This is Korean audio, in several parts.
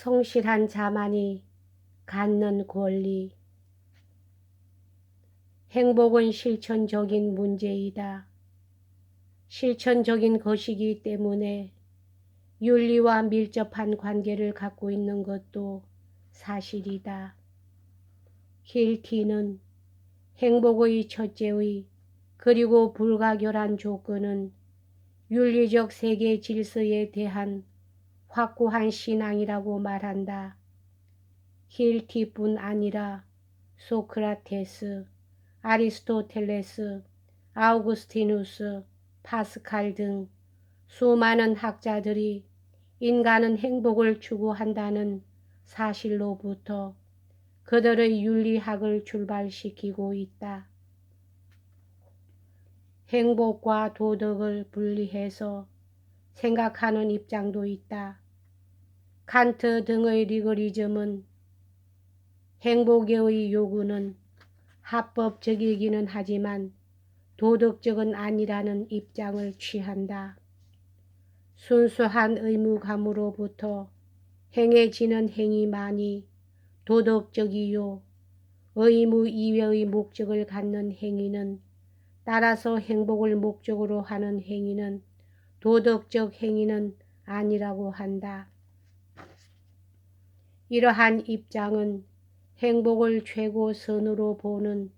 성실한 자만이 갖는 권리. 행복은 실천적인 문제이다. 실천적인 것이기 때문에 윤리와 밀접한 관계를 갖고 있는 것도 사실이다. 힐티는 행복의 첫째의 그리고 불가결한 조건은 윤리적 세계 질서에 대한 확고한 신앙이라고 말한다. 힐티뿐 아니라 소크라테스, 아리스토텔레스, 아우구스티누스, 파스칼 등 수많은 학자들이 인간은 행복을 추구한다는 사실로부터 그들의 윤리학을 출발시키고 있다. 행복과 도덕을 분리해서 생각하는 입장도 있다. 칸트 등의 리거리즘은 행복의 요구는 합법적이기는 하지만 도덕적은 아니라는 입장을 취한다. 순수한 의무감으로부터 행해지는 행위만이 도덕적이요. 의무 이외의 목적을 갖는 행위는 따라서 행복을 목적으로 하는 행위는 도덕적 행위는 아니라고 한다. 이러한 입장은 행복을 최고 선으로 보는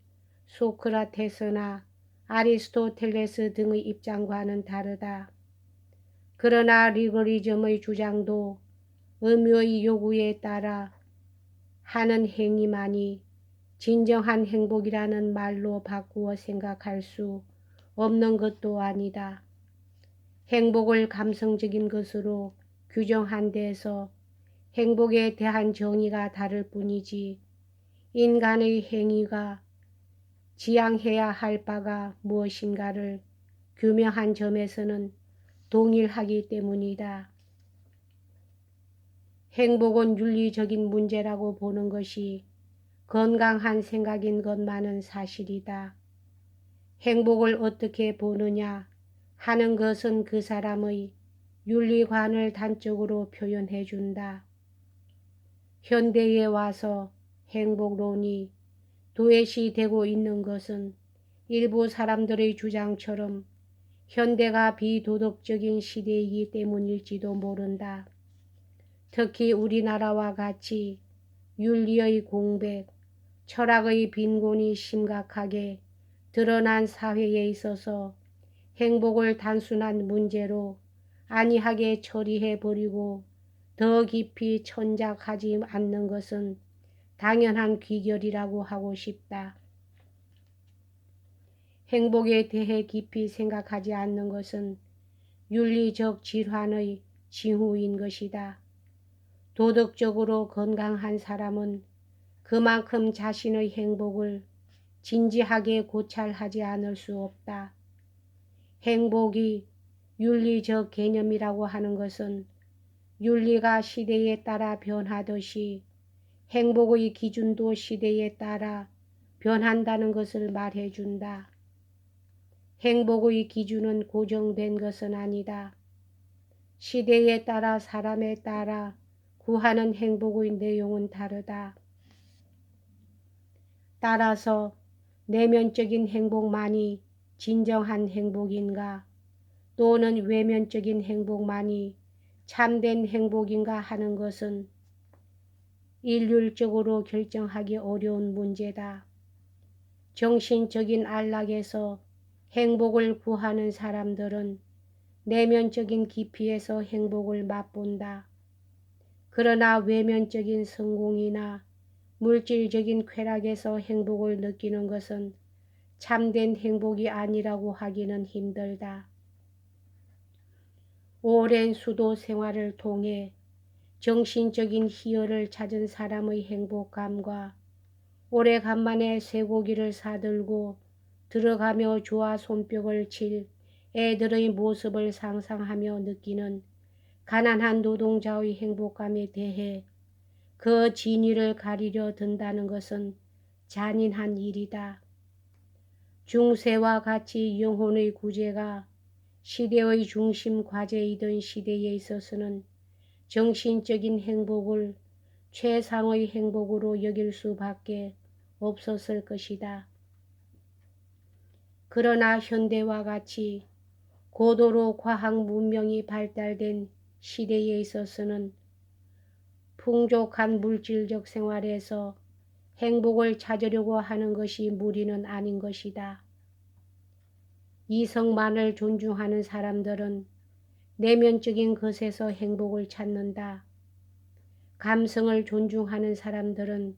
소크라테스나 아리스토텔레스 등의 입장과는 다르다. 그러나 리거리즘의 주장도 의무의 요구에 따라 하는 행위만이 진정한 행복이라는 말로 바꾸어 생각할 수 없는 것도 아니다. 행복을 감성적인 것으로 규정한 데서 행복에 대한 정의가 다를 뿐이지 인간의 행위가 지향해야 할 바가 무엇인가를 규명한 점에서는 동일하기 때문이다. 행복은 윤리적인 문제라고 보는 것이 건강한 생각인 것만은 사실이다. 행복을 어떻게 보느냐 하는 것은 그 사람의 윤리관을 단적으로 표현해 준다. 현대에 와서 행복론이 도외시 되고 있는 것은 일부 사람들의 주장처럼 현대가 비도덕적인 시대이기 때문일지도 모른다. 특히 우리나라와 같이 윤리의 공백, 철학의 빈곤이 심각하게 드러난 사회에 있어서 행복을 단순한 문제로 안이하게 처리해 버리고 더 깊이 천작하지 않는 것은 당연한 귀결이라고 하고 싶다. 행복에 대해 깊이 생각하지 않는 것은 윤리적 질환의 징후인 것이다. 도덕적으로 건강한 사람은 그만큼 자신의 행복을 진지하게 고찰하지 않을 수 없다. 행복이 윤리적 개념이라고 하는 것은 윤리가 시대에 따라 변하듯이 행복의 기준도 시대에 따라 변한다는 것을 말해준다. 행복의 기준은 고정된 것은 아니다. 시대에 따라 사람에 따라 구하는 행복의 내용은 다르다. 따라서 내면적인 행복만이 진정한 행복인가 또는 외면적인 행복만이 참된 행복인가 하는 것은 일률적으로 결정하기 어려운 문제다. 정신적인 안락에서 행복을 구하는 사람들은 내면적인 깊이에서 행복을 맛본다. 그러나 외면적인 성공이나 물질적인 쾌락에서 행복을 느끼는 것은 참된 행복이 아니라고 하기는 힘들다. 오랜 수도 생활을 통해 정신적인 희열을 찾은 사람의 행복감과 오래간만에 쇠고기를 사들고 들어가며 조화 손뼉을 칠 애들의 모습을 상상하며 느끼는 가난한 노동자의 행복감에 대해 그 진위를 가리려 든다는 것은 잔인한 일이다. 중세와 같이 영혼의 구제가 시대의 중심 과제이던 시대에 있어서는 정신적인 행복을 최상의 행복으로 여길 수밖에 없었을 것이다. 그러나 현대와 같이 고도로 과학 문명이 발달된 시대에 있어서는 풍족한 물질적 생활에서 행복을 찾으려고 하는 것이 무리는 아닌 것이다. 이성만을 존중하는 사람들은 내면적인 것에서 행복을 찾는다. 감성을 존중하는 사람들은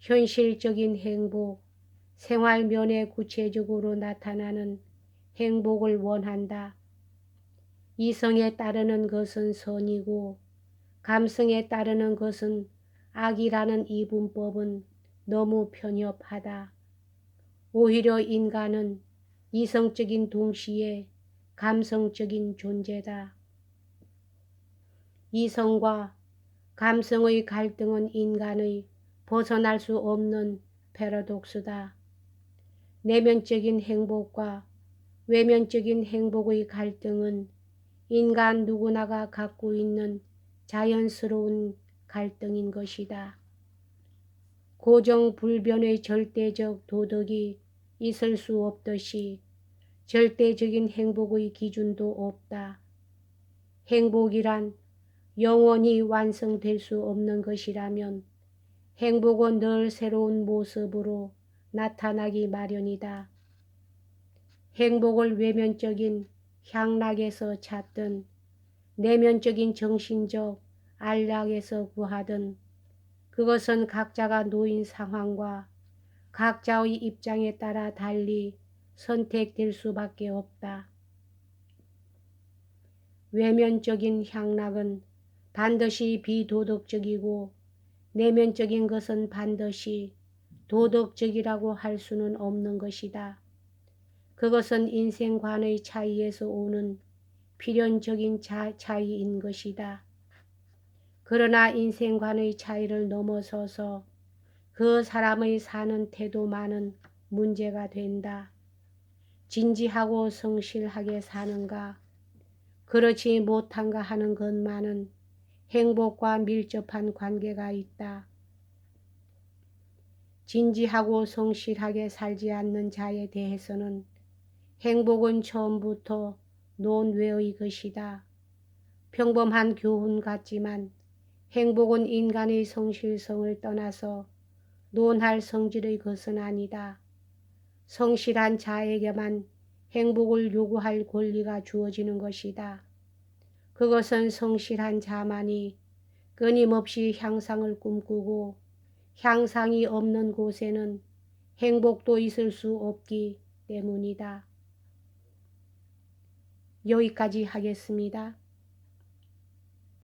현실적인 행복, 생활면에 구체적으로 나타나는 행복을 원한다. 이성에 따르는 것은 선이고 감성에 따르는 것은 악이라는 이분법은 너무 편협하다. 오히려 인간은 이성적인 동시에 감성적인 존재다. 이성과 감성의 갈등은 인간의 벗어날 수 없는 패러독스다. 내면적인 행복과 외면적인 행복의 갈등은 인간 누구나가 갖고 있는 자연스러운 갈등인 것이다. 고정불변의 절대적 도덕이 있을 수 없듯이 절대적인 행복의 기준도 없다. 행복이란 영원히 완성될 수 없는 것이라면 행복은 늘 새로운 모습으로 나타나기 마련이다. 행복을 외면적인 향락에서 찾든 내면적인 정신적 안락에서 구하든 그것은 각자가 놓인 상황과 각자의 입장에 따라 달리 선택될 수밖에 없다. 외면적인 향락은 반드시 비도덕적이고 내면적인 것은 반드시 도덕적이라고 할 수는 없는 것이다. 그것은 인생관의 차이에서 오는 필연적인 차, 차이인 것이다. 그러나 인생관의 차이를 넘어서서 그 사람의 사는 태도만은 문제가 된다. 진지하고 성실하게 사는가, 그렇지 못한가 하는 것만은 행복과 밀접한 관계가 있다. 진지하고 성실하게 살지 않는 자에 대해서는 행복은 처음부터 논외의 것이다. 평범한 교훈 같지만 행복은 인간의 성실성을 떠나서 논할 성질의 것은 아니다. 성실한 자에게만 행복을 요구할 권리가 주어지는 것이다. 그것은 성실한 자만이 끊임없이 향상을 꿈꾸고 향상이 없는 곳에는 행복도 있을 수 없기 때문이다. 여기까지 하겠습니다.